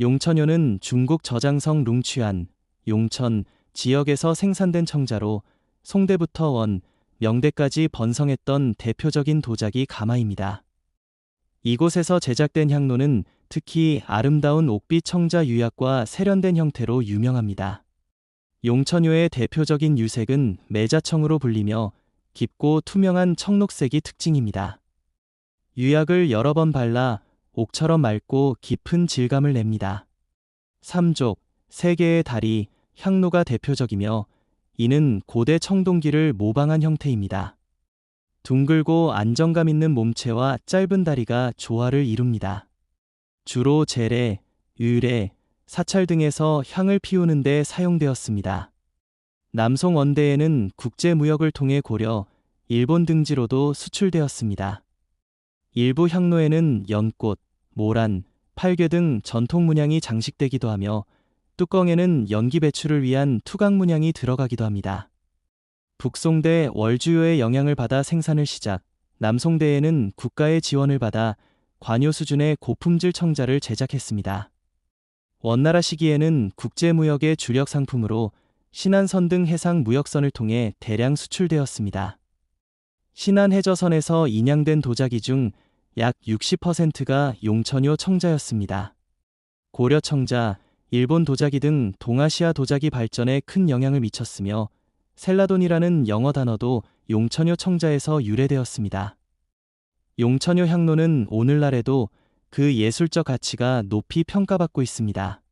용천효는 중국 저장성 룽취안, 용천 지역에서 생산된 청자로 송대부터 원, 명대까지 번성했던 대표적인 도자기 가마입니다. 이곳에서 제작된 향로는 특히 아름다운 옥빛 청자 유약과 세련된 형태로 유명합니다. 용천효의 대표적인 유색은 매자청으로 불리며 깊고 투명한 청록색이 특징입니다. 유약을 여러 번 발라 옥처럼 맑고 깊은 질감을 냅니다. 삼족, 세 개의 다리, 향로가 대표적이며 이는 고대 청동기를 모방한 형태입니다. 둥글고 안정감 있는 몸체와 짧은 다리가 조화를 이룹니다. 주로 재래, 의뢰, 사찰 등에서 향을 피우는 데 사용되었습니다. 남송 원대에는 국제무역을 통해 고려, 일본 등지로도 수출되었습니다. 일부 향로에는 연꽃, 모란, 팔괘 등 전통 문양이 장식되기도 하며 뚜껑에는 연기 배출을 위한 투각 문양이 들어가기도 합니다. 북송대 월주요의 영향을 받아 생산을 시작, 남송대에는 국가의 지원을 받아 관요 수준의 고품질 청자를 제작했습니다. 원나라 시기에는 국제무역의 주력 상품으로 신안선 등 해상 무역선을 통해 대량 수출되었습니다. 신안 해저선에서 인양된 도자기 중 약 60%가 용천요 청자였습니다. 고려 청자, 일본 도자기 등 동아시아 도자기 발전에 큰 영향을 미쳤으며 셀라돈이라는 영어 단어도 용천요 청자에서 유래되었습니다. 용천요 향로는 오늘날에도 그 예술적 가치가 높이 평가받고 있습니다.